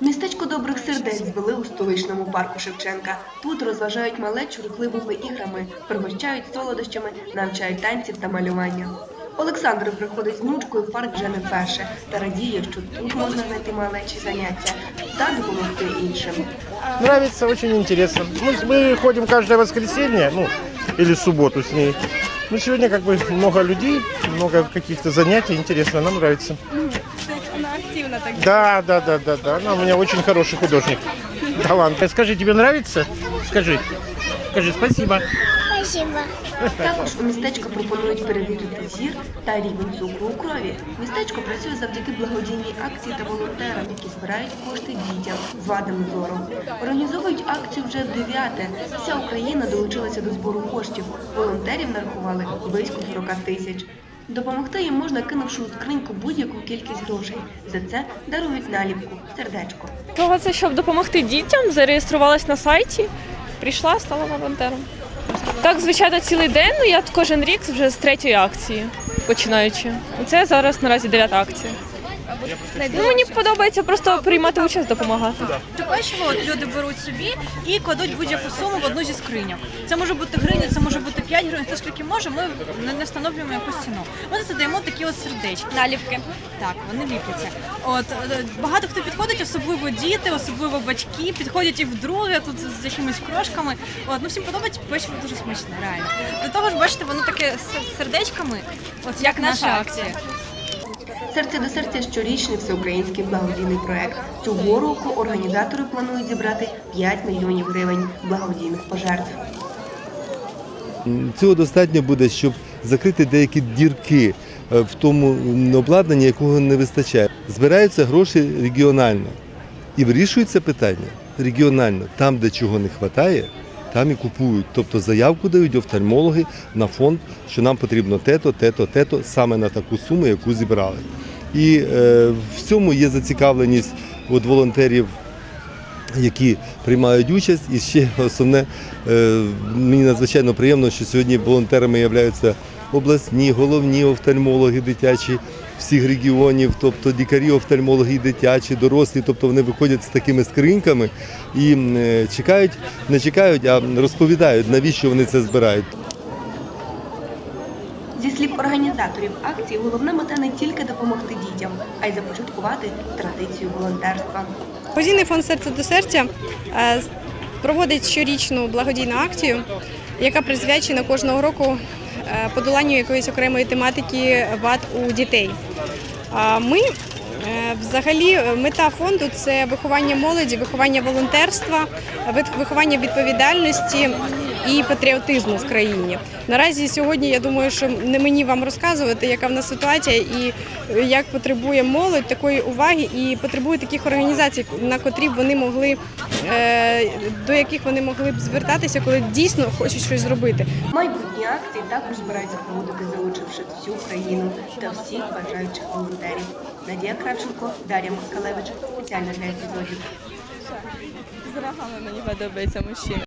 Містечко добрих сердець звели у столичному парку Шевченка. Тут розважають малечу рухливими іграми, пригощають солодощами, навчають танців та малювання. Олександр приходить з внучкою в парк вже не вперше та радіє, що тут можна знайти малечі заняття та допомогти іншим. Нравится, очень интересно. Мы, мы ходим каждое воскресенье, ну, или субботу с ней. Ну, сегодня как бы много людей, много каких-то занятий, интересно, нам нравится. Она так. Да, да, да, да, да, она у меня очень хороший художник. Талант. Скажи, тебе нравится? Скажи. Скажи спасибо. Спасибо. Також у містечко пропонують перевірити зір та рівень цукру у крові. Містечко працює завдяки благодійній акції та волонтерам, які збирають кошти дітям з вадами зору. Організовують акцію вже дев'яте. Вся Україна долучилася до збору коштів. Волонтерів нарахували близько 40 тисяч. Допомогти їм можна, кинувши у скриньку будь-яку кількість грошей. За це дарують наліпку, сердечко. Того це, щоб допомогти дітям, зареєструвалась на сайті, прийшла, стала волонтером. Так, звичайно, цілий день, ну я кожен рік вже з третьої акції починаючи. Це зараз наразі дев'ята акція. Ну, мені подобається просто приймати участь, допомагати. Такое, що от люди беруть собі і кладуть будь-яку суму в одну зі скриньок. Це може бути гривня, це може бути 5 гривень, хто скільки може, ми не, не встановлюємо якусь ціну. Ми це даємо такі от сердечки. Наліпки. Так, вони ліпляться. От е, багато хто підходить, особливо діти, особливо батьки, підходять і вдруге тут з, з якимись крошками. От, ну всім подобається, печиво дуже смачне, реально. До того ж, бачите, воно таке з сердечками, от як наша акція. Серце до серця щорічний всеукраїнський благодійний проект. Цього року організатори планують зібрати 5 мільйонів гривень благодійних пожертв. Цього достатньо буде, щоб закрити деякі дірки е, в тому обладнанні, якого не вистачає. Збираються гроші регіонально і вирішується питання регіонально. Там, де чого не вистачає, там і купують. Тобто заявку дають офтальмологи на фонд, що нам потрібно те-то, те-то, те-то, саме на таку суму, яку зібрали. І е, в цьому є зацікавленість от волонтерів які приймають участь. І ще основне, е, мені надзвичайно приємно, що сьогодні волонтерами являються обласні, головні офтальмологи дитячі всіх регіонів, тобто лікарі, офтальмологи дитячі, дорослі, тобто вони виходять з такими скриньками і е, чекають, не чекають, а розповідають, навіщо вони це збирають. Організаторів акції, головна мета не тільки допомогти дітям, а й започаткувати традицію волонтерства. Благодійний фонд серце до серця е, проводить щорічну благодійну акцію, яка присвячена кожного року е, подоланню якоїсь окремої тематики вад у дітей. Ми взагалі е, мета фонду це виховання молоді, виховання волонтерства, виховання відповідальності і патріотизму в країні. Наразі сьогодні я думаю, що не мені вам розказувати, яка в нас ситуація і е, як потребує молодь такої уваги, і потребує таких організацій, на котрі б вони могли е, до яких вони могли б звертатися, коли дійсно хочуть щось зробити. Майбутні акції також збираються проводити, залучивши всю країну та всіх бажаючих волонтерів. Надія Кравченко, Дар'я Москалевич. Спеціально для епізодів. З мені подобається мужчина.